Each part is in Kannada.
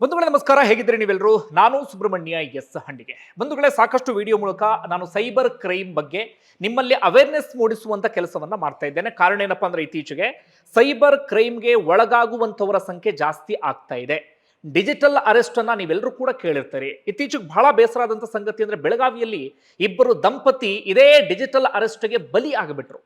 ಬಂಧುಗಳೇ ನಮಸ್ಕಾರ, ಹೇಗಿದ್ದೀರಿ ನೀವೆಲ್ಲರೂ? ನಾನು ಸುಬ್ರಹ್ಮಣ್ಯ ಎಸ್ ಹಂಡಿಗೆ ಬಂಧುಗಳೇ, ಸಾಕಷ್ಟು ವಿಡಿಯೋ ಮೂಲಕ ನಾನು ಸೈಬರ್ ಕ್ರೈಮ್ ಬಗ್ಗೆ ನಿಮ್ಮಲ್ಲಿ ಅವೇರ್ನೆಸ್ ಮೂಡಿಸುವಂಥ ಕೆಲಸವನ್ನ ಮಾಡ್ತಾ ಇದ್ದೇನೆ. ಕಾರಣ ಏನಪ್ಪಾ ಅಂದ್ರೆ ಇತ್ತೀಚೆಗೆ ಸೈಬರ್ ಕ್ರೈಮ್ಗೆ ಒಳಗಾಗುವಂತವರ ಸಂಖ್ಯೆ ಜಾಸ್ತಿ ಆಗ್ತಾ ಇದೆ. ಡಿಜಿಟಲ್ ಅರೆಸ್ಟ್ ಅನ್ನ ನೀವೆಲ್ಲರೂ ಕೂಡ ಕೇಳಿರ್ತೀರಿ. ಇತ್ತೀಚೆಗೆ ಬಹಳ ಬೇಸರ ಆದಂತ ಸಂಗತಿ ಅಂದ್ರೆ ಬೆಳಗಾವಿಯಲ್ಲಿ ಇಬ್ಬರು ದಂಪತಿ ಇದೇ ಡಿಜಿಟಲ್ ಅರೆಸ್ಟ್ಗೆ ಬಲಿ ಆಗಿಬಿಟ್ರು.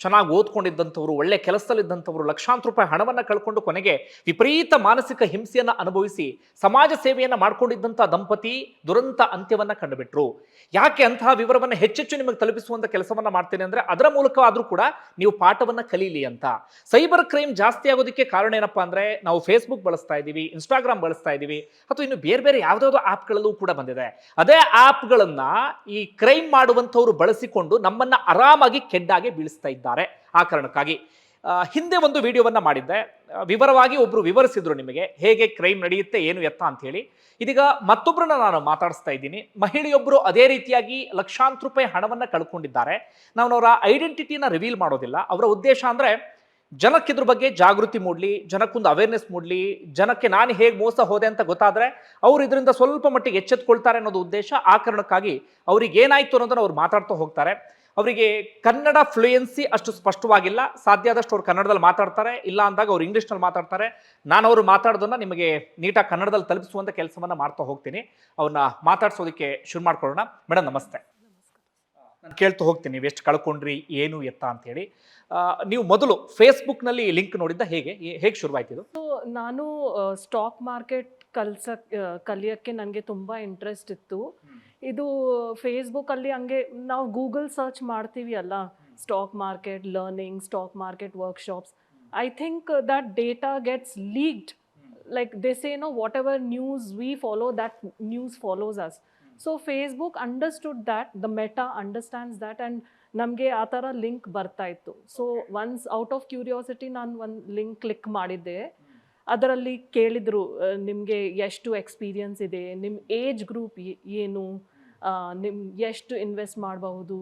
ಚೆನ್ನಾಗಿ ಓದ್ಕೊಂಡಿದ್ದಂಥವ್ರು, ಒಳ್ಳೆ ಕೆಲಸದಲ್ಲಿದ್ದಂಥವ್ರು ಲಕ್ಷಾಂತರ ರೂಪಾಯಿ ಹಣವನ್ನು ಕಳ್ಕೊಂಡು ಕೊನೆಗೆ ವಿಪರೀತ ಮಾನಸಿಕ ಹಿಂಸೆಯನ್ನು ಅನುಭವಿಸಿ ಸಮಾಜ ಸೇವೆಯನ್ನು ಮಾಡ್ಕೊಂಡಿದ್ದಂಥ ದಂಪತಿ ದುರಂತ ಅಂತ್ಯವನ್ನ ಕಂಡುಬಿಟ್ರು. ಯಾಕೆ ಅಂತಹ ವಿವರವನ್ನು ಹೆಚ್ಚೆಚ್ಚು ನಿಮಗೆ ತಲುಪಿಸುವಂಥ ಕೆಲಸವನ್ನ ಮಾಡ್ತೇನೆ ಅಂದ್ರೆ ಅದರ ಮೂಲಕ ಆದ್ರೂ ಕೂಡ ನೀವು ಪಾಠವನ್ನ ಕಲೀಲಿ ಅಂತ. ಸೈಬರ್ ಕ್ರೈಮ್ ಜಾಸ್ತಿ ಆಗೋದಕ್ಕೆ ಕಾರಣ ಏನಪ್ಪಾ ಅಂದ್ರೆ ನಾವು ಫೇಸ್ಬುಕ್ ಬಳಸ್ತಾ ಇದ್ದೀವಿ ಇನ್ಸ್ಟಾಗ್ರಾಮ್ ಬಳಸ್ತಾ ಇದ್ದೀವಿ, ಅಥವಾ ಇನ್ನು ಬೇರೆ ಬೇರೆ ಯಾವುದಾದ್ರು ಆ್ಯಪ್ಗಳಲ್ಲೂ ಕೂಡ ಬಂದಿದೆ. ಅದೇ ಆ್ಯಪ್ಗಳನ್ನು ಈ ಕ್ರೈಮ್ ಮಾಡುವಂಥವ್ರು ಬಳಸಿಕೊಂಡು ನಮ್ಮನ್ನ ಆರಾಮಾಗಿ ಕೆಡ್ಡಾಗಿ ಬೀಳಿಸ್ತಾ ಇದ್ದಾರೆ. ಆ ಕಾರಣಕ್ಕಾಗಿ. ಹಿಂದೆ ಒಂದು ವಿಡಿಯೋವನ್ನ ಮಾಡಿದ್ದೆ. ವಿವರವಾಗಿ ಒಬ್ರು ವಿವರಿಸಿದ್ರು ನಿಮಗೆ ಹೇಗೆ ಕ್ರೈಮ್ ನಡೆಯುತ್ತೆ, ಏನು ಎತ್ತ ಅಂತ ಹೇಳಿ ಇದೀಗ ಮತ್ತೊಬ್ಬರನ್ನ ನಾನು ಮಾತಾಡಿಸ್ತಾ ಇದ್ದೀನಿ. ಮಹಿಳೆಯೊಬ್ಬರು ಅದೇ ರೀತಿಯಾಗಿ ಲಕ್ಷಾಂತರ ರೂಪಾಯಿ ಹಣವನ್ನ ಕಳ್ಕೊಂಡಿದ್ದಾರೆ. ನಾವು ಅವರ ಐಡೆಂಟಿಟಿನ ರಿವೀಲ್ ಮಾಡೋದಿಲ್ಲ. ಅವರ ಉದ್ದೇಶ ಅಂದ್ರೆ ಜನಕ್ಕೆ ಇದ್ರ ಬಗ್ಗೆ ಜಾಗೃತಿ ಮೂಡಲಿ, ಜನಕ್ಕೊಂದು ಅವೇರ್ನೆಸ್ ಮೂಡಲಿ, ಜನಕ್ಕೆ ನಾನು ಹೇಗೆ ಮೋಸ ಹೋದೆ ಅಂತ ಗೊತ್ತಾದ್ರೆ ಅವ್ರು ಇದರಿಂದ ಸ್ವಲ್ಪ ಮಟ್ಟಿಗೆ ಎಚ್ಚೆತ್ಕೊಳ್ತಾರೆ ಅನ್ನೋದು ಉದ್ದೇಶ. ಆ ಕಾರಣಕ್ಕಾಗಿ ಅವ್ರಿಗೆ ಏನಾಯ್ತು ಅನ್ನೋದನ್ನು ಅವ್ರು ಮಾತಾಡ್ತಾ ಹೋಗ್ತಾರೆ. ಅವರಿಗೆ ಕನ್ನಡ ಫ್ಲೂಯೆನ್ಸಿ ಅಷ್ಟು ಸ್ಪಷ್ಟವಾಗಿಲ್ಲ. ಸಾಧ್ಯ ಆದಷ್ಟು ಅವ್ರು ಕನ್ನಡದಲ್ಲಿ ಮಾತಾಡ್ತಾರೆ. ಇಲ್ಲ ಅಂದಾಗ ಅವ್ರು ಇಂಗ್ಲೀಷ್ನಲ್ಲಿ ಮಾತಾಡ್ತಾರೆ. ನಾನು ಅವರು ಮಾತಾಡೋದನ್ನ ನಿಮಗೆ ನೀಟಾಗಿ ಕನ್ನಡದಲ್ಲಿ ತಲುಪಿಸುವಂಥ ಕೆಲಸವನ್ನು ಮಾಡ್ತಾ ಹೋಗ್ತೀನಿ. ಅವ್ರನ್ನ ಮಾತಾಡ್ಸೋದಕ್ಕೆ ಶುರು ಮಾಡ್ಕೊಳ್ಳೋಣ. ಮೇಡಮ್ ನಮಸ್ತೆ. ನಾನು ಕೇಳ್ತಾ ಹೋಗ್ತೀನಿ. ನೀವು ಎಷ್ಟು ಕಳ್ಕೊಂಡ್ರಿ ಏನು ಎತ್ತ ಅಂತ ಹೇಳಿ ನೀವು ಮೊದಲು ಫೇಸ್ಬುಕ್ನಲ್ಲಿ ಲಿಂಕ್ ನೋಡಿದ್ದ ಹೇಗೆ? ಹೇಗೆ ಶುರುವಾಯ್ತು ಇದು? ಸೊ ನಾನು ಸ್ಟಾಕ್ ಮಾರ್ಕೆಟ್ ಕಲ್ಸಕ್ ಕಲಿಯಕ್ಕೆ ನನಗೆ ತುಂಬ ಇಂಟ್ರೆಸ್ಟ್ ಇತ್ತು. ಇದು ಫೇಸ್ಬುಕ್ಕಲ್ಲಿ ಹಂಗೆ ನಾವು ಗೂಗಲ್ ಸರ್ಚ್ ಮಾಡ್ತೀವಿ ಅಲ್ಲ stock market learning stock market workshops I think that data gets leaked like they say no whatever news we follow that news follows us so Facebook understood that the Meta understands that and ನಮಗೆ ಆ ಥರ ಲಿಂಕ್ ಬರ್ತಾ ಇತ್ತು. So once out of curiosity ನಾನು ಒಂದು ಲಿಂಕ್ ಕ್ಲಿಕ್ ಮಾಡಿದ್ದೆ. ಅದರಲ್ಲಿ ಕೇಳಿದರು ನಿಮಗೆ ಎಷ್ಟು ಎಕ್ಸ್ಪೀರಿಯನ್ಸ್ ಇದೆ? ನಿಮ್ಮ ಏಜ್ ಗ್ರೂಪ್ ಏನು? ನಿಮ್ಮ ಎಷ್ಟು ಇನ್ವೆಸ್ಟ್ ಮಾಡಬಹುದು.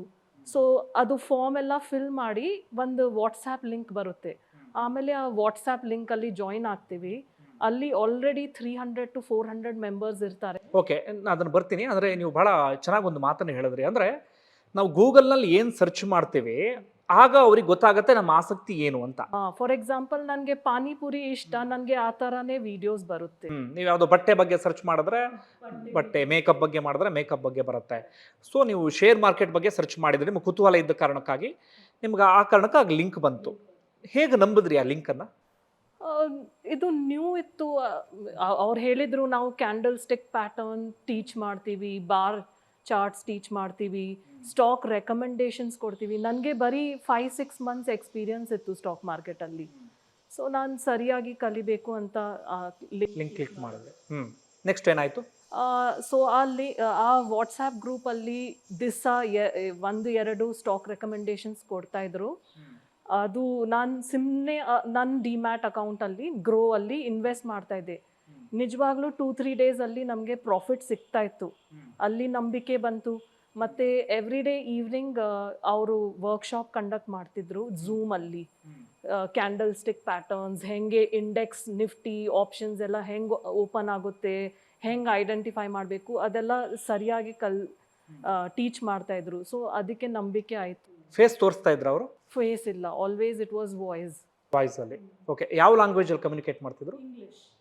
ಸೊ ಅದು ಫಾರ್ಮ್ ಎಲ್ಲ ಫಿಲ್ ಮಾಡಿ ಒಂದು ವಾಟ್ಸಾಪ್ ಲಿಂಕ್ ಬರುತ್ತೆ. ಆಮೇಲೆ ಆ ವಾಟ್ಸಾಪ್ ಲಿಂಕಲ್ಲಿ ಜಾಯಿನ್ ಆಗ್ತೀವಿ. ಅಲ್ಲಿ already three hundred to four hundred members ಇರ್ತಾರೆ. ಓಕೆ ನಾನು ಅದನ್ನು ಬರ್ತೀನಿ. ಅಂದರೆ ನೀವು ಭಾಳ ಚೆನ್ನಾಗಿ ಒಂದು ಮಾತನ್ನು ಹೇಳಿದ್ರಿ. ಅಂದರೆ ನಾವು ಗೂಗಲ್ನಲ್ಲಿ ಏನು ಸರ್ಚ್ ಮಾಡ್ತೀವಿ ಆಗ ಅವ್ರಿಗೆ ಗೊತ್ತಾಗತ್ತೆ ನಮ್ಮ ಆಸಕ್ತಿ ಏನು ಅಂತ. ಫಾರ್ ಎಕ್ಸಾಂಪಲ್ ನನಗೆ ಪಾನಿಪುರಿ ಇಷ್ಟ ನನಗೆ ಆ ಥರನೇ ವಿಡಿಯೋಸ್ ಬರುತ್ತೆ. ನೀವು ಯಾವುದೋ ಬಟ್ಟೆ ಬಗ್ಗೆ ಸರ್ಚ್ ಮಾಡಿದ್ರೆ ಬಟ್ಟೆ ಮೇಕಪ್ ಬಗ್ಗೆ ಮಾಡಿದ್ರೆ ಮೇಕಪ್ ಬಗ್ಗೆ ಬರುತ್ತೆ. ಸೊ ನೀವು ಶೇರ್ ಮಾರ್ಕೆಟ್ ಬಗ್ಗೆ ಸರ್ಚ್ ಮಾಡಿದ್ರೆ ನಿಮ್ಗೆ ಕುತೂಹಲ ಇದ್ದ ಕಾರಣಕ್ಕಾಗಿ ನಿಮ್ಗೆ ಆ ಕಾರಣಕ್ಕೆ ಆಗ ಲಿಂಕ್ ಬಂತು. ಹೇಗೆ ನಂಬಿದ್ರಿ ಆ ಲಿಂಕನ್ನು ಇದು ನ್ಯೂ ಇತ್ತು. ಅವ್ರು ಹೇಳಿದ್ರು ನಾವು ಕ್ಯಾಂಡಲ್ ಸ್ಟಿಕ್ ಪ್ಯಾಟರ್ನ್ ಟೀಚ್ ಮಾಡ್ತೀವಿ ಬಾರ್ ಚಾರ್ಟ್ಸ್ ಟೀಚ್ ಮಾಡ್ತೀವಿ ಸ್ಟಾಕ್ ರೆಕಮೆಂಡೇಶನ್ಸ್ ಕೊಡ್ತೀವಿ. ನನಗೆ ಬರೀ ಫೈವ್ ಸಿಕ್ಸ್ ಮಂತ್ಸ್ ಎಕ್ಸ್ಪೀರಿಯನ್ಸ್ ಇತ್ತು ಸ್ಟಾಕ್ ಮಾರ್ಕೆಟಲ್ಲಿ ಸೊ ನಾನು ಸರಿಯಾಗಿ ಕಲಿಬೇಕು ಅಂತ ಲಿಂಕ್ ಕ್ಲಿಕ್ ಮಾಡಿದೆ. ನೆಕ್ಸ್ಟ್ ಏನಾಯಿತು? ಸೊ ಅಲ್ಲಿ ಆ ವಾಟ್ಸ್ಆ್ಯಪ್ ಗ್ರೂಪಲ್ಲಿ ದಿವಸ ಒಂದು ಎರಡು ಸ್ಟಾಕ್ ರೆಕಮೆಂಡೇಶನ್ಸ್ ಕೊಡ್ತಾ ಇದ್ರು. ಅದು ನಾನು ಸಿಮ್ನೆ ನನ್ನ ಡಿಮ್ಯಾಟ್ ಅಕೌಂಟಲ್ಲಿ ಗ್ರೋ ಅಲ್ಲಿ ಇನ್ವೆಸ್ಟ್ ಮಾಡ್ತಾ ಇದ್ದೆ. ನಿಜವಾಗ್ಲೂ ಟೂ ತ್ರೀ ಅಲ್ಲಿ ನಮಗೆ ಪ್ರಾಫಿಟ್ ಸಿಗ್ತಾ ಇತ್ತು. ಅಲ್ಲಿ ನಂಬಿಕೆ ಬಂತು. ಮತ್ತೆ ಎವ್ರಿ ಡೇ ಈವ್ನಿಂಗ್ ಅವರು ವರ್ಕ್ಶಾಪ್ ಕಂಡಕ್ಟ್ ಮಾಡ್ತಿದ್ರು ಝೂಮ್ ಅಲ್ಲಿ. ಕ್ಯಾಂಡಲ್ ಸ್ಟಿಕ್ ಪ್ಯಾಟರ್ನ್ಸ್ ಹೆಂಗೆ ಇಂಡೆಕ್ಸ್ ನಿಫ್ಟಿ ಆಪ್ಷನ್ಸ್ ಎಲ್ಲ ಹೆಂಗೆ ಓಪನ್ ಆಗುತ್ತೆ ಹೆಂಗೆ ಐಡೆಂಟಿಫೈ ಮಾಡಬೇಕು ಅದೆಲ್ಲ ಸರಿಯಾಗಿ ಕಲ್ ಟೀಚ್ ಮಾಡ್ತಾ ಇದ್ರು. ಸೊ ಅದಕ್ಕೆ ನಂಬಿಕೆ ಆಯಿತು. ಫೇಸ್ ತೋರಿಸ್ತಾ ಇದ್ರು ಅವರು? ಫೇಸ್ ಇಲ್ಲ. ಆಲ್ವೇಸ್ ಇಟ್ ವಾಸ್ ವಾಯ್ಸ್ ವಾಯ್ಸಲ್ಲಿ ಓಕೆ ಯಾವ ಲ್ಯಾಂಗ್ವೇಜಲ್ಲಿ ಕಮ್ಯುನಿಕೇಟ್ ಮಾಡ್ತಿದ್ರು?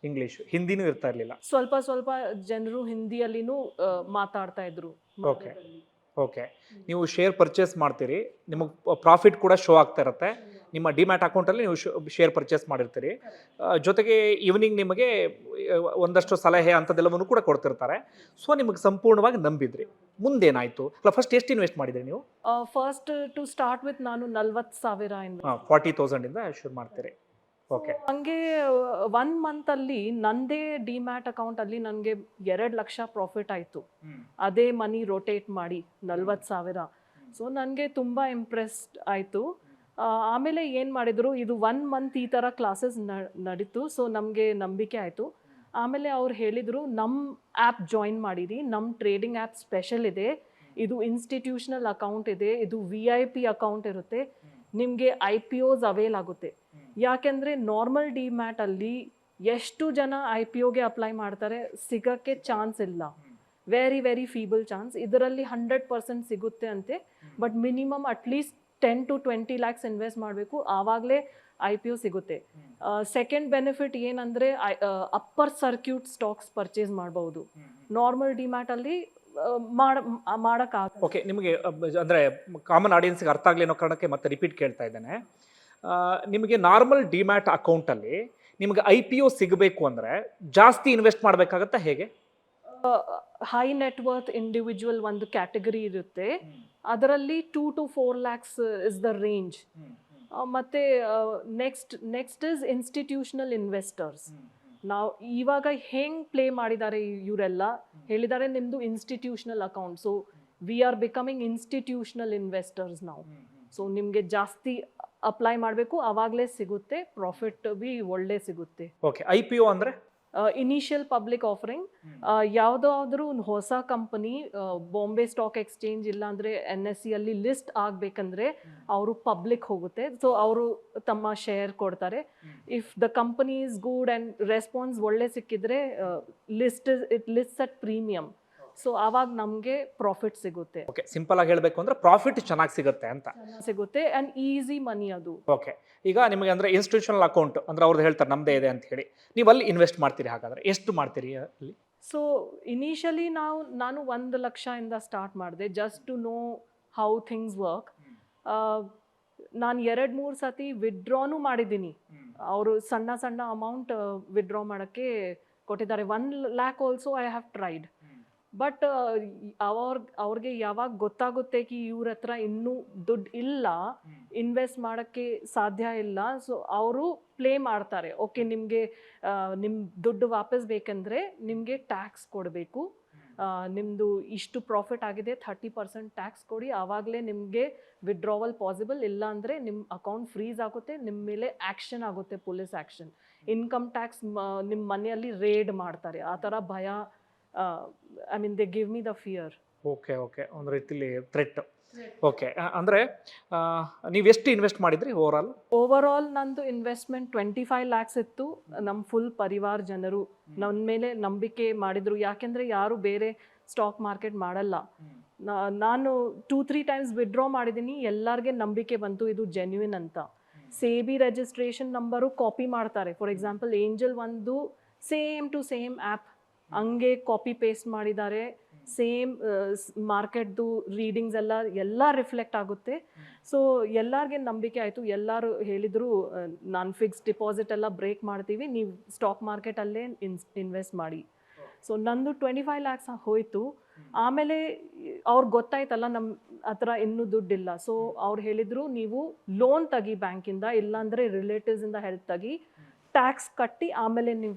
ಇಂಗ್ಲೀಷ್ ಹಿಂದಿನೂ ಇರ್ತಾ ಇರಲಿಲ್ಲ. ಸ್ವಲ್ಪ ಸ್ವಲ್ಪ ಜನರು ಹಿಂದಿಯಲ್ಲಿನೂ ಮಾತಾಡ್ತಾ ಇದ್ರು ಓಕೆ ಓಕೆ ನೀವು ಶೇರ್ ಪರ್ಚೇಸ್ ಮಾಡ್ತೀರಿ ನಿಮಗೆ ಪ್ರಾಫಿಟ್ ಕೂಡ ಶೋ ಆಗ್ತಾ ಇರುತ್ತೆ. ನಿಮ್ಮ ಡಿಮ್ಯಾಟ್ ಅಕೌಂಟಲ್ಲಿ ನೀವು ಶೇರ್ ಪರ್ಚೇಸ್ ಮಾಡಿರ್ತೀರಿ. ಜೊತೆಗೆ ಈವ್ನಿಂಗ್ ನಿಮಗೆ ಒಂದಷ್ಟು ಸಲಹೆ ಅಂಥದ್ದೆಲ್ಲವನ್ನು ಕೂಡ ಕೊಡ್ತಿರ್ತಾರೆ. ಸೊ ನಿಮಗೆ ಸಂಪೂರ್ಣವಾಗಿ ನಂಬಿದ್ರಿ. ಮುಂದೇನಾಯಿತು? ಅಲ್ಲ ಫಸ್ಟ್ ಎಷ್ಟು ಇನ್ವೆಸ್ಟ್ ಮಾಡಿದ್ರಿ ನೀವು? ಫಸ್ಟ್ ಟು ಸ್ಟಾರ್ಟ್ ವಿತ್ ನಾನು ನಲ್ವತ್ತು ಸಾವಿರ ಫಾರ್ಟಿ ತೌಸಂಡಿಂದ ಶುರು ಮಾಡ್ತೀರಿ. ಓಕೆ ಹಂಗೆ ಒನ್ ಅಲ್ಲಿ ನಂದೇ ಡಿಮ್ಯಾಟ್ ಅಕೌಂಟ್ ಅಲ್ಲಿ ನನಗೆ ಎರಡು ಲಕ್ಷ ಪ್ರಾಫಿಟ್ ಆಯಿತು. ಅದೇ ಮನಿ ರೊಟೇಟ್ ಮಾಡಿ ನಲ್ವತ್ತು ಸಾವಿರ. ಸೊ ನನಗೆ ತುಂಬ ಇಂಪ್ರೆಸ್ಡ್ ಆಯಿತು. ಆಮೇಲೆ ಏನು ಮಾಡಿದರು, ಇದು ಒನ್ ಮಂತ್ ಈ ಥರ ಕ್ಲಾಸಸ್ ನಡೀತು. ಸೊ ನಮಗೆ ನಂಬಿಕೆ ಆಯಿತು. ಆಮೇಲೆ ಅವ್ರು ಹೇಳಿದರು ನಮ್ಮ ಆ್ಯಪ್ ಜಾಯಿನ್ ಮಾಡಿರಿ ನಮ್ಮ ಟ್ರೇಡಿಂಗ್ ಆ್ಯಪ್ ಸ್ಪೆಷಲ್ ಇದೆ. ಇದು ಇನ್ಸ್ಟಿಟ್ಯೂಷನಲ್ ಅಕೌಂಟ್ ಇದೆ, ಇದು ವಿ ಐ ಪಿ ಅಕೌಂಟ್ ಇರುತ್ತೆ. ನಿಮಗೆ ಐ ಪಿ ಓಸ್ ಅವೇಲ್ ಆಗುತ್ತೆ. ಯಾಕೆಂದರೆ ನಾರ್ಮಲ್ ಡಿ ಮ್ಯಾಟಲ್ಲಿ ಎಷ್ಟು ಜನ ಐ ಪಿ ಓಗೆ ಅಪ್ಲೈ ಮಾಡ್ತಾರೆ, ಸಿಗೋಕ್ಕೆ ಚಾನ್ಸ್ ಇಲ್ಲ. ವೆರಿ ವೆರಿ ಫೀಬಲ್ ಚಾನ್ಸ್ ಇದರಲ್ಲಿ ಹಂಡ್ರೆಡ್ ಪರ್ಸೆಂಟ್ ಸಿಗುತ್ತೆ ಅಂತೆ. But minimum at least ten to twenty lakhs invest ಮಾಡಬೇಕು ಆವಾಗಲೇ ಐ ಪಿ ಯು ಸಿಗುತ್ತೆ. ಸೆಕೆಂಡ್ ಬೆನಿಫಿಟ್ ಏನಂದರೆ ಅಪ್ಪರ್ ಸರ್ಕ್ಯೂಟ್ ಸ್ಟಾಕ್ಸ್ ಪರ್ಚೇಸ್ ಮಾಡಬಹುದು ನಾರ್ಮಲ್ ಡಿಮ್ಯಾಟಲ್ಲಿ ಮಾಡ ಮಾಡೋಕ್ಕಾಗ ಓಕೆ ನಿಮಗೆ ಅಂದರೆ ಕಾಮನ್ ಆಡಿಯನ್ಸ್ಗೆ ಅರ್ಥ ಆಗಲಿ ಅನ್ನೋ ಕಾರಣಕ್ಕೆ ಮತ್ತೆ ರಿಪೀಟ್ ಕೇಳ್ತಾ ಇದ್ದೇನೆ. ನಿಮಗೆ ನಾರ್ಮಲ್ ಡಿಮ್ಯಾಟ್ ಅಕೌಂಟಲ್ಲಿ ನಿಮಗೆ ಐ ಪಿ ಒ ಸಿಗಬೇಕು ಅಂದರೆ ಜಾಸ್ತಿ ಇನ್ವೆಸ್ಟ್ ಮಾಡಬೇಕಾಗತ್ತಾ ಹೇಗೆ? ಹೈ ನೆಟ್ವರ್ತ್ ಇಂಡಿವಿಜುವಲ್ ಒಂದು ಕ್ಯಾಟಗರಿ ಇರುತ್ತೆ. ಅದರಲ್ಲಿ two to four lakhs is the range ಮತ್ತೆ next next is institutional investors ನಾವು ಇವಾಗ ಹೆಂಗ್ ಪ್ಲೇ ಮಾಡಿದ್ದಾರೆ ಇವರೆಲ್ಲ? ಹೇಳಿದ್ದಾರೆ ನಿಮ್ಮದು institutional account so we are becoming institutional investors ನಾವು ಸೊ ನಿಮಗೆ ಜಾಸ್ತಿ ಅಪ್ಲೈ ಮಾಡಬೇಕು ಆವಾಗಲೇ ಸಿಗುತ್ತೆ ಪ್ರಾಫಿಟ್ ಬಿ ಒಳ್ಳೆ ಸಿಗುತ್ತೆ. ಓಕೆ ಐ ಪಿ ಒ ಅಂದರೆ? ಇನಿಷಿಯಲ್ ಪಬ್ಲಿಕ್ ಆಫರಿಂಗ್ ಯಾವುದಾದ್ರೂ ಒಂದು ಹೊಸ ಕಂಪನಿ ಬಾಂಬೆ ಸ್ಟಾಕ್ ಎಕ್ಸ್ಚೇಂಜ್ ಇಲ್ಲಾಂದರೆ ಎನ್ ಎಸ್ ಸಿ ಅಲ್ಲಿ ಲಿಸ್ಟ್ ಆಗಬೇಕಂದ್ರೆ ಅವರು ಪಬ್ಲಿಕ್ ಹೋಗುತ್ತೆ. ಸೊ ಅವರು ತಮ್ಮ ಶೇರ್ ಕೊಡ್ತಾರೆ. If the company is good and response ಒಳ್ಳೆ ಸಿಕ್ಕಿದ್ರೆ list it list at premium so ಆವಾಗ ನಮಗೆ ಪ್ರಾಫಿಟ್ ಸಿಗುತ್ತೆ. ಓಕೆ ಸಿಂಪಲ್ ಆಗಿ ಹೇಳಬೇಕು ಅಂದ್ರೆ ಪ್ರಾಫಿಟ್ ಚೆನ್ನಾಗಿ ಸಿಗುತ್ತೆ ಅಂತ. ಸಿಗುತ್ತೆ ಅಂಡ್ ಈಸಿ ಮನಿ ಅದು. ಓಕೆ ಈಗ ನಿಮಗೆ ಅಂದ್ರೆ ಇನ್ಸ್ಟಿಟ್ಯೂಷನಲ್ ಅಕೌಂಟ್ ಅಂದ್ರೆ ಅವ್ರದ್ದು ಹೇಳ್ತಾರೆ ನಮ್ದೇ ಇದೆ ಅಂತ ಹೇಳಿ. ನೀವು ಅಲ್ಲಿ ಇನ್ವೆಸ್ಟ್ ಮಾಡ್ತೀರಿ ಹಾಗಾದ್ರೆ? ಎಷ್ಟು ಮಾಡ್ತೀರಿ ಅಲ್ಲಿ? ಸೊ ಇನಿಷಿಯಲಿ ನಾವು ನಾನು ಒಂದು ಲಕ್ಷದಿಂದ ಸ್ಟಾರ್ಟ್ ಮಾಡಿದೆ just to know how things work ನಾನು ಎರಡು ಮೂರು ಸತಿ ವಿಡ್ರಾನು ಮಾಡಿದ್ದೀನಿ. ಅವರು ಸಣ್ಣ ಸಣ್ಣ ಅಮೌಂಟ್ ವಿಡ್ರಾ ಮಾಡೋಕ್ಕೆ ಕೊಟ್ಟಿದ್ದಾರೆ. One lakh also I have tried but ಅವ್ರ ಅವ್ರಿಗೆ ಯಾವಾಗ ಗೊತ್ತಾಗುತ್ತೆ ಕಿ ಇವ್ರ ಹತ್ರ ಇನ್ನೂ ದುಡ್ಡು ಇಲ್ಲ ಇನ್ವೆಸ್ಟ್ ಮಾಡೋಕ್ಕೆ ಸಾಧ್ಯ ಇಲ್ಲ ಸೊ ಅವರು ಪ್ಲೇ ಮಾಡ್ತಾರೆ. ಓಕೆ ನಿಮಗೆ ನಿಮ್ಮ ದುಡ್ಡು ವಾಪಸ್ ಬೇಕಂದರೆ ನಿಮಗೆ ಟ್ಯಾಕ್ಸ್ ಕೊಡಬೇಕು. ನಿಮ್ಮದು ಇಷ್ಟು ಪ್ರಾಫಿಟ್ ಆಗಿದೆ ಥರ್ಟಿ ಪರ್ಸೆಂಟ್ ಟ್ಯಾಕ್ಸ್ ಕೊಡಿ ಆವಾಗಲೇ ನಿಮಗೆ ವಿಡ್ರಾವಲ್ ಪಾಸಿಬಲ್ ಇಲ್ಲ ಅಂದರೆ ನಿಮ್ಮ ಅಕೌಂಟ್ ಫ್ರೀಸ್ ಆಗುತ್ತೆ ನಿಮ್ಮ ಮೇಲೆ ಆ್ಯಕ್ಷನ್ ಆಗುತ್ತೆ ಪೊಲೀಸ್ ಆ್ಯಕ್ಷನ್ ಇನ್ಕಮ್ ಟ್ಯಾಕ್ಸ್ ನಿಮ್ಮ ಮನೆಯಲ್ಲಿ ರೇಡ್ ಮಾಡ್ತಾರೆ. ಆ ಥರ ಭಯ I mean they give me the fear okay okay ಒಂದು ರೀತಿಲಿ ಥ್ರೆಟ್ ಓಕೆ ಅಂದರೆ ನೀವು ಎಷ್ಟು ಇನ್ವೆಸ್ಟ್ ಮಾಡಿದ್ರಿ ಓವರ್ ಆಲ್ ಓವರ್ ಆಲ್ ನಂದು ಇನ್ವೆಸ್ಟ್ಮೆಂಟ್ ಟ್ವೆಂಟಿ ಫೈವ್ ಲ್ಯಾಕ್ಸ್ ಇತ್ತು. ನಮ್ಮ ಫುಲ್ ಪರಿವಾರ ಜನರು. ನನ್ನ ಮೇಲೆ ನಂಬಿಕೆ ಮಾಡಿದ್ರು. ಯಾಕೆಂದರೆ ಯಾರು ಬೇರೆ ಸ್ಟಾಕ್ ಮಾರ್ಕೆಟ್ ಮಾಡಲ್ಲ. ನಾನು ಟೂ ತ್ರೀ ಟೈಮ್ಸ್ ವಿಡ್ರಾ ಮಾಡಿದ್ದೀನಿ ಎಲ್ಲರಿಗೆ ನಂಬಿಕೆ ಬಂತು. ಇದು ಜೆನ್ಯೂನ್ ಅಂತ. ಸೇಬಿ ರಿಜಿಸ್ಟ್ರೇಷನ್ ನಂಬರು ಕಾಪಿ ಮಾಡ್ತಾರೆ. ಫಾರ್ ಎಕ್ಸಾಂಪಲ್ ಏಂಜಲ್ ಒಂದು ಸೇಮ್ ಟು ಸೇಮ್ ಆ್ಯಪ್ ಹಂಗೆ ಕಾಪಿ ಪೇಸ್ಟ್ ಮಾಡಿದ್ದಾರೆ. ಸೇಮ್ ಮಾರ್ಕೆಟ್ದು ರೀಡಿಂಗ್ಸ್ ಎಲ್ಲ ಎಲ್ಲ ರಿಫ್ಲೆಕ್ಟ್ ಆಗುತ್ತೆ. ಸೊ ಎಲ್ಲರಿಗೆ ನಂಬಿಕೆ ಆಯಿತು. ಎಲ್ಲರೂ ಹೇಳಿದರು ನಾನು ಫಿಕ್ಸ್ ಡಿಪಾಸಿಟ್ ಎಲ್ಲ ಬ್ರೇಕ್ ಮಾಡ್ತೀವಿ. ನೀವು ಸ್ಟಾಕ್ ಮಾರ್ಕೆಟಲ್ಲೇ ಇನ್ಸ್ ಇನ್ವೆಸ್ಟ್ ಮಾಡಿ. ಸೊ ನಂದು ಟ್ವೆಂಟಿ ಫೈವ್ ಲ್ಯಾಕ್ಸ್ ಹೋಯಿತು. ಆಮೇಲೆ ಅವ್ರಿಗೆ ಗೊತ್ತಾಯ್ತಲ್ಲ ನಮ್ಮ ಹತ್ರ ಇನ್ನೂ ದುಡ್ಡಿಲ್ಲ. ಸೊ ಅವ್ರು ಹೇಳಿದರು, ನೀವು ಲೋನ್ ತಗಿ ಬ್ಯಾಂಕಿಂದ ಇಲ್ಲಾಂದರೆ ರಿಲೇಟಿವ್ಸಿಂದ ಹೆಲ್ಪ್ ತೆಗಿ. ಟ್ಯಾಕ್ಸ್ ಕಟ್ಟಿ ಆಮೇಲೆ ನೀವು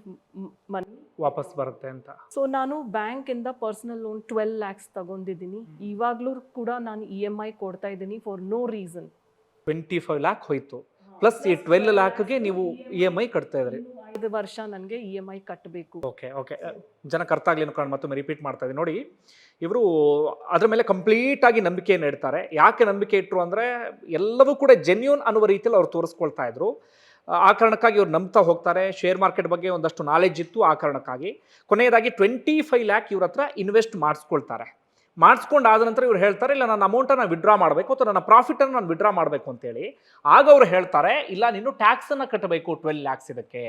ಮನಿ ವಾಪಸ್ ಬರುತ್ತೆ ಅಂತ. ಸೊ ನಾನು ಬ್ಯಾಂಕಿಂದ ಪರ್ಸನಲ್ ಲೋನ್ ಟ್ವೆಲ್ ಲ್ಯಾಕ್ಸ್ ತಗೊಂಡಿದ್ದೀನಿ. ಇವಾಗ್ಲೂ ಕೂಡ ನಾನು ಇ ಎಂ ಐ ಕೊಡ್ತಾ ಇದ್ದೀನಿ for no reason twenty five lakh ಹೋಯ್ತು ಪ್ಲಸ್ ಈ ಟ್ವೆಲ್ ಲ್ಯಾಕ್ಗೆ ನೀವು ಇ ಎಂ ಐ ಕಟ್ತಾ ಇದ್ರಿ. ಐದು ವರ್ಷ ನನಗೆ ಇ ಎಂ ಐ ಕಟ್ಟಬೇಕು ಓಕೆ ಓಕೆ ಜನಕ್ಕೆ ಅರ್ಥ ಆಗಲಿ ಅನ್ಕೊಂಡು ಮತ್ತೊಮ್ಮೆ ರಿಪೀಟ್ ಮಾಡ್ತಾ ಇದ್ದೀನಿ. ನೋಡಿ ಇವರು ಅದ್ರ ಮೇಲೆ ಕಂಪ್ಲೀಟ್ ಆಗಿ ನಂಬಿಕೆಯನ್ನು ಇಡ್ತಾರೆ. ಯಾಕೆ ನಂಬಿಕೆ ಇಟ್ಟರು ಅಂದರೆ ಎಲ್ಲವೂ ಕೂಡ ಜೆನ್ಯೂನ್ ಅನ್ನುವ ರೀತಿಯಲ್ಲಿ ಅವ್ರು ತೋರಿಸ್ಕೊಳ್ತಾ ಇದ್ರು. ಆ ಕಾರಣಕ್ಕಾಗಿ ಇವ್ರು ನಂಬ್ತಾ ಹೋಗ್ತಾರೆ. ಶೇರ್ ಮಾರ್ಕೆಟ್ ಬಗ್ಗೆ ಒಂದಷ್ಟು ನಾಲೆಜ್ ಇತ್ತು ಆ ಕಾರಣಕ್ಕಾಗಿ. ಕೊನೆಯದಾಗಿ ಟ್ವೆಂಟಿ ಫೈವ್ ಲ್ಯಾಕ್ ಇವ್ರ ಹತ್ರ ಇನ್ವೆಸ್ಟ್ ಮಾಡಿಸ್ಕೊಳ್ತಾರೆ. ಮಾಡಿಸ್ಕೊಂಡು ಆದ ನಂತರ ಇವ್ರು ಹೇಳ್ತಾರೆ, ಇಲ್ಲ, ನನ್ನ ಅಮೌಂಟನ್ನು ವಿಡ್ರಾ ಮಾಡಬೇಕು ಅಥವಾ ನನ್ನ ಪ್ರಾಫಿಟನ್ನು ನಾನು ವಿಡ್ರಾ ಮಾಡಬೇಕು ಅಂತೇಳಿ. ಆಗ ಅವ್ರು ಹೇಳ್ತಾರೆ, ಇಲ್ಲ, ನೀನು ಟ್ಯಾಕ್ಸನ್ನು ಕಟ್ಟಬೇಕು ಟ್ವೆಲ್ ಲ್ಯಾಕ್ಸ್ ಇದಕ್ಕೆ.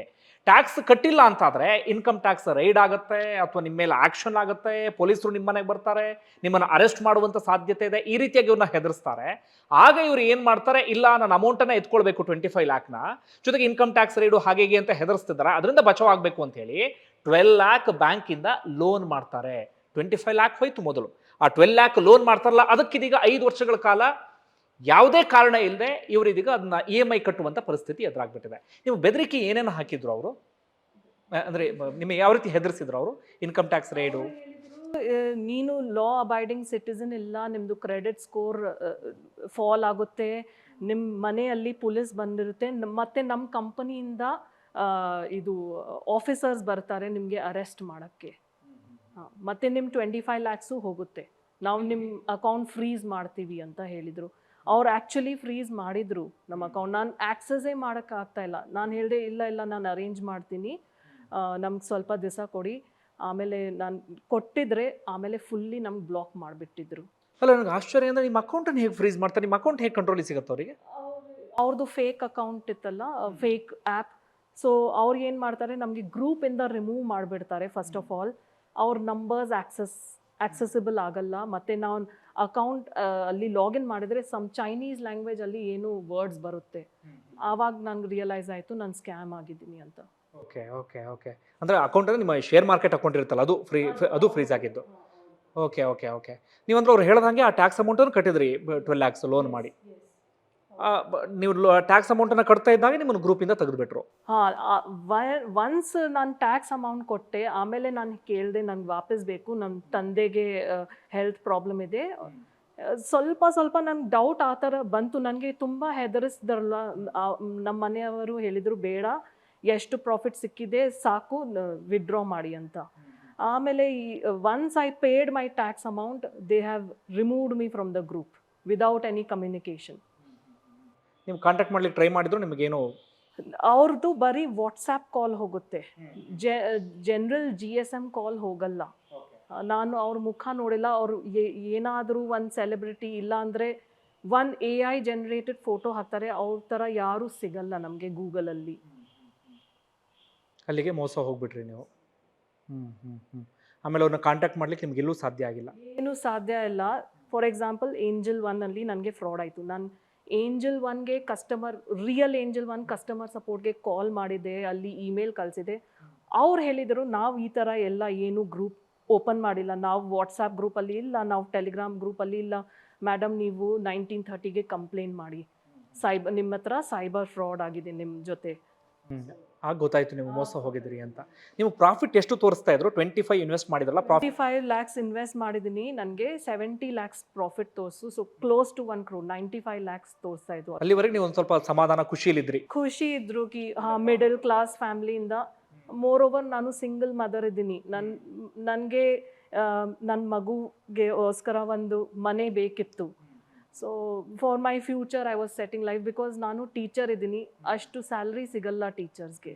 ಟ್ಯಾಕ್ಸ್ ಕಟ್ಟಿಲ್ಲ ಅಂತಾದರೆ ಇನ್ಕಮ್ ಟ್ಯಾಕ್ಸ್ ರೈಡ್ ಆಗುತ್ತೆ ಅಥವಾ ನಿಮ್ಮ ಮೇಲೆ ಆಕ್ಷನ್ ಆಗುತ್ತೆ, ಪೊಲೀಸರು ನಿಮ್ಮ ಮನೆಗೆ ಬರ್ತಾರೆ, ನಿಮ್ಮನ್ನು ಅರೆಸ್ಟ್ ಮಾಡುವಂಥ ಸಾಧ್ಯತೆ ಇದೆ, ಈ ರೀತಿಯಾಗಿ ಇವ್ರನ್ನ ಹೆದರ್ಸ್ತಾರೆ. ಆಗ ಇವ್ರು ಏನು ಮಾಡ್ತಾರೆ, ಇಲ್ಲ, ನನ್ನ ಅಮೌಂಟನ್ನು ಎತ್ಕೊಳ್ಬೇಕು ಟ್ವೆಂಟಿ ಫೈವ್ ಲ್ಯಾಕ್ನ ಜೊತೆಗೆ ಇನ್ಕಮ್ ಟ್ಯಾಕ್ಸ್ ರೈಡು ಹಾಗೆ ಅಂತ ಹೆದರಿಸ್ತಿದ್ದಾರೆ ಅದರಿಂದ ಬಚಾವ್ ಆಗಬೇಕು ಅಂತ ಹೇಳಿ ಟ್ವೆಲ್ ಲ್ಯಾಕ್ ಬ್ಯಾಂಕಿಂದ ಲೋನ್ ಮಾಡ್ತಾರೆ. ಟ್ವೆಂಟಿ ಫೈವ್ ಲ್ಯಾಕ್ ಹೋಯ್ತು ಮೊದಲು. ಆ ಟ್ವೆಲ್ ಲ್ಯಾಕ್ ಲೋನ್ ಮಾಡ್ತಾರಲ್ಲ, ಅದಕ್ಕಿದೀಗ ಐದು ವರ್ಷಗಳ ಕಾಲ ಯಾವುದೇ ಕಾರಣ ಇಲ್ಲದೆ ಇವರಿದೀಗ ಅದನ್ನ ಇ ಎಂ ಐ ಕಟ್ಟುವಂಥ ಪರಿಸ್ಥಿತಿ ಎದುರಾಗ್ಬಿಟ್ಟಿದೆ. ನೀವು ಬೆದರಿಕೆ ಏನೇನು ಹಾಕಿದ್ರು ಅವರು? ಅಂದರೆ ನಿಮಗೆ ಯಾವ ರೀತಿ ಹೆದರಿಸಿದ್ರು ಅವರು? ಇನ್ಕಮ್ ಟ್ಯಾಕ್ಸ್ ರೇಡು ನೀನು ಲಾ ಅಬೈಡಿಂಗ್ ಸಿಟಿಸನ್ ಇಲ್ಲ ನಿಮ್ಮದು ಕ್ರೆಡಿಟ್ ಸ್ಕೋರ್ ಫಾಲ್ ಆಗುತ್ತೆ ನಿಮ್ಮ ಮನೆಯಲ್ಲಿ ಪೊಲೀಸ್ ಬಂದಿರುತ್ತೆ ಮತ್ತೆ ನಮ್ಮ ಕಂಪನಿಯಿಂದ ಇದು ಆಫೀಸರ್ಸ್ ಬರ್ತಾರೆ ನಿಮಗೆ ಅರೆಸ್ಟ್ ಮಾಡೋಕ್ಕೆ. ಮತ್ತು ನಿಮ್ಮ ಟ್ವೆಂಟಿ ಫೈವ್ ಲ್ಯಾಕ್ಸು ಹೋಗುತ್ತೆ. ನಾವು ನಿಮ್ಮ ಅಕೌಂಟ್ ಫ್ರೀಸ್ ಮಾಡ್ತೀವಿ ಅಂತ ಹೇಳಿದರು. ಅವ್ರು ಆ್ಯಕ್ಚುಲಿ ಫ್ರೀಸ್ ಮಾಡಿದರು ನಮ್ಮ ಅಕೌಂಟ್ ನಾನು ಆ್ಯಕ್ಸಸ್ಸೇ ಮಾಡೋಕ್ಕಾಗ್ತಾ ಇಲ್ಲ. ನಾನು ಹೇಳಿದೆ ಇಲ್ಲ ಇಲ್ಲ ನಾನು ಅರೇಂಜ್ ಮಾಡ್ತೀನಿ. ನಮ್ಗೆ ಸ್ವಲ್ಪ ದಿವಸ ಕೊಡಿ. ಆಮೇಲೆ ನಾನು ಕೊಟ್ಟಿದ್ರೆ ಆಮೇಲೆ ಫುಲ್ಲಿ ನಮ್ಗೆ ಬ್ಲಾಕ್ ಮಾಡಿಬಿಟ್ಟಿದ್ರು. ಅಲ್ಲ ನನಗೆ ಆಶ್ಚರ್ಯ ಅಂದರೆ ನಿಮ್ಮ ಅಕೌಂಟನ್ನು ಹೇಗೆ ಫ್ರೀಸ್ ಮಾಡ್ತಾರೆ? ನಿಮ್ಮ ಅಕೌಂಟ್ ಹೇಗೆ ಕಂಟ್ರೋಲಿಗೆ ಸಿಗುತ್ತೆ ಅವರಿಗೆ? ಅವ್ರದ್ದು ಫೇಕ್ ಅಕೌಂಟ್ ಇತ್ತಲ್ಲ ಫೇಕ್ ಆ್ಯಪ್ ಸೊ ಅವ್ರು ಏನು ಮಾಡ್ತಾರೆ? ನಮಗೆ ಗ್ರೂಪಿಂದ ರಿಮೂವ್ ಮಾಡಿಬಿಡ್ತಾರೆ ಫಸ್ಟ್ ಆಫ್ ಆಲ್ ಅವ್ರ ನಂಬರ್ಸ್ ಆಕ್ಸಸ್ ಆಕ್ಸೆಸಿಬಲ್ ಆಗಲ್ಲ. ಮತ್ತು ನಾವು ಅಕೌಂಟ್ ಅಲ್ಲಿ ಲಾಗಿನ್ ಮಾಡಿದರೆ ಸಮ್ ಚೈನೀಸ್ ಲ್ಯಾಂಗ್ವೇಜ್ ಅಲ್ಲಿ ಏನು ವರ್ಡ್ಸ್ ಬರುತ್ತೆ. ಆವಾಗ ನನಗೆ ರಿಯಲೈಸ್ ಆಯಿತು ನಾನು ಸ್ಕ್ಯಾಮ್ ಆಗಿದ್ದೀನಿ ಅಂತ. ಓಕೆ ಓಕೆ ಓಕೆ ಅಂದರೆ ಅಕೌಂಟ್ ಅಂದರೆ ನಿಮ್ಮ ಶೇರ್ ಮಾರ್ಕೆಟ್ ಅಕೌಂಟ್ ಇರುತ್ತಲ್ಲ ಅದು ಫ್ರೀ ಅದು ಫ್ರೀಸ್ ಆಗಿದ್ದು. ಓಕೆ ಓಕೆ ಓಕೆ ನೀವಂದ್ರೆ ಅವ್ರು ಹೇಳ್ದಂಗೆ ಆ ಟ್ಯಾಕ್ಸ್ ಅಮೌಂಟನ್ನು ಕಟ್ಟಿದ್ರಿ ಟ್ವೆಲ್ ಲ್ಯಾಕ್ಸ್ ಲೋನ್ ಮಾಡಿ. ನೀವು ಟ್ಯಾಕ್ಸ್ ಅಮೌಂಟನ್ನು ಕಟ್ತಾ ಇದ್ದಾಗ ನಿಮ್ಮನ್ನು ಗ್ರೂಪಿಂದ ತೆಗೆದುಬಿಟ್ರು. ಹಾಂ ಒನ್ಸ್ ನಾನು ಟ್ಯಾಕ್ಸ್ ಅಮೌಂಟ್ ಕೊಟ್ಟೆ, ಆಮೇಲೆ ನಾನು ಕೇಳಿದೆ ನನಗೆ ವಾಪಸ್ ಬೇಕು ನಮ್ಮ ತಂದೆಗೆ ಹೆಲ್ತ್ ಪ್ರಾಬ್ಲಮ್ ಇದೆ. ಸ್ವಲ್ಪ ಸ್ವಲ್ಪ ನನಗೆ ಡೌಟ್ ಆ ಥರ ಬಂತು. ನನಗೆ ತುಂಬ ಹೆದರಿಸ್ದಲ್ಲ ನಮ್ಮ ಮನೆಯವರು ಹೇಳಿದರು, ಬೇಡ, ಎಷ್ಟು ಪ್ರಾಫಿಟ್ ಸಿಕ್ಕಿದೆ, ಸಾಕು ವಿಡ್ರಾ ಮಾಡಿ ಅಂತ. ಆಮೇಲೆ ಈ once I paid my tax amount they have removed me from the group without any communication ನೀವು ಕಾಂಟ್ಯಾಕ್ಟ್ ಮಾಡ್ಲಿಕ್ಕೆ ಟ್ರೈ ಮಾಡಿದ್ರು ನಿಮಗೇನು ಅವ್ರದ್ದು ಬರೀ ವಾಟ್ಸಾಪ್ ಕಾಲ್ ಹೋಗುತ್ತೆ. J general G S M call ಹೋಗಲ್ಲ. ನಾನು ಅವ್ರ ಮುಖ ನೋಡಿಲ್ಲ ಅವರು ಏನಾದರೂ ಒಂದು ಸೆಲೆಬ್ರಿಟಿ ಇಲ್ಲ ಅಂದರೆ one A I generated photo ಹಾಕ್ತಾರೆ ಅವ್ರ ಥರ ಯಾರೂ ಸಿಗಲ್ಲ ನಮಗೆ ಗೂಗಲಲ್ಲಿ ಅಲ್ಲಿಗೆ ಮೋಸ ಹೋಗ್ಬಿಟ್ರಿ ನೀವು. ಹ್ಞೂ ಹ್ಞೂ ಹ್ಞೂ ಆಮೇಲೆ ಅವ್ರನ್ನ ಕಾಂಟ್ಯಾಕ್ಟ್ ಮಾಡ್ಲಿಕ್ಕೆ ನಿಮ್ಗೆ ಎಲ್ಲೂ ಸಾಧ್ಯ ಆಗಿಲ್ಲ. ಏನೂ ಸಾಧ್ಯ ಇಲ್ಲ. ಫಾರ್ ಎಕ್ಸಾಂಪಲ್ ಏಂಜಲ್ ಒನ್ನಲ್ಲಿ ನನಗೆ ಫ್ರಾಡ್ ಆಯಿತು. ನಾನು Angel ಒನ್ಗೆ customer real Angel one customer ಸಪೋರ್ಟ್ಗೆ call ಮಾಡಿದೆ, ಅಲ್ಲಿ ಇಮೇಲ್ ಕಳಿಸಿದೆ. ಅವ್ರು ಹೇಳಿದರು, ನಾವು ಈ ಥರ ಎಲ್ಲ ಏನು ಗ್ರೂಪ್ ಓಪನ್ ಮಾಡಿಲ್ಲ. ನಾವು ವಾಟ್ಸಾಪ್ ಗ್ರೂಪಲ್ಲಿ ಇಲ್ಲ, ನಾವು ಟೆಲಿಗ್ರಾಮ್ ಗ್ರೂಪಲ್ಲಿ ಇಲ್ಲ. ಮೇಡಮ್ ನೀವು ನೈನ್ಟೀನ್ ಥರ್ಟಿಗೆ ಕಂಪ್ಲೇಂಟ್ ಮಾಡಿ. ಸೈಬರ್ ನಿಮ್ಮ ಹತ್ರ ಸೈಬರ್ ಫ್ರಾಡ್ ಆಗಿದೆ ನಿಮ್ಮ ಜೊತೆ. ಆಗ ಗೊತ್ತಾಯ್ತು ನೀವು ಮೋಸ ಹೋಗಿದ್ರಿ ಅಂತ. ನೀವು ಪ್ರಾಫಿಟ್ ಎಷ್ಟು ತೋರಿಸ್ತಾ ಇದ್ರು? ಟ್ವೆಂಟಿ ಫೈವ್ ಇನ್ವೆಸ್ಟ್ ಮಾಡಿದ್ರಲ್ಲ profit twenty five lakhs invest ಮಾಡಿದ್ದೀನಿ ನನಗೆ ಸೆವೆಂಟಿ ಲ್ಯಾಕ್ಸ್ ಪ್ರಾಫಿಟ್ ತೋರಿಸು. So close to one crore ninety five lakhs ತೋರಿಸ್ತಾ ಇದ್ರು. ಅಲ್ಲಿವರೆಗೆ ನೀವು ಒಂದು ಸ್ವಲ್ಪ ಸಮಾಧಾನ ಖುಷಿಯಲ್ಲಿದ್ರಿ. ಖುಷಿ ಇದ್ರು ಕಿ ಮಿಡಲ್ ಕ್ಲಾಸ್ ಫ್ಯಾಮಿಲಿಯಿಂದ ಮೋರ್ ಓವರ್ ನಾನು ಸಿಂಗಲ್ ಮದರ್ ಇದ್ದೀನಿ. ನನ್ನ ನನಗೆ ನನ್ನ ಮಗುವಿಗೆಗೋಸ್ಕರ ಒಂದು ಮನೆ ಬೇಕಿತ್ತು. So for my future I was setting life because ನಾನು ಟೀಚರ್ ಇದ್ದೀನಿ. ಅಷ್ಟು ಸ್ಯಾಲ್ರಿ ಸಿಗಲ್ಲ ಟೀಚರ್ಸ್ಗೆ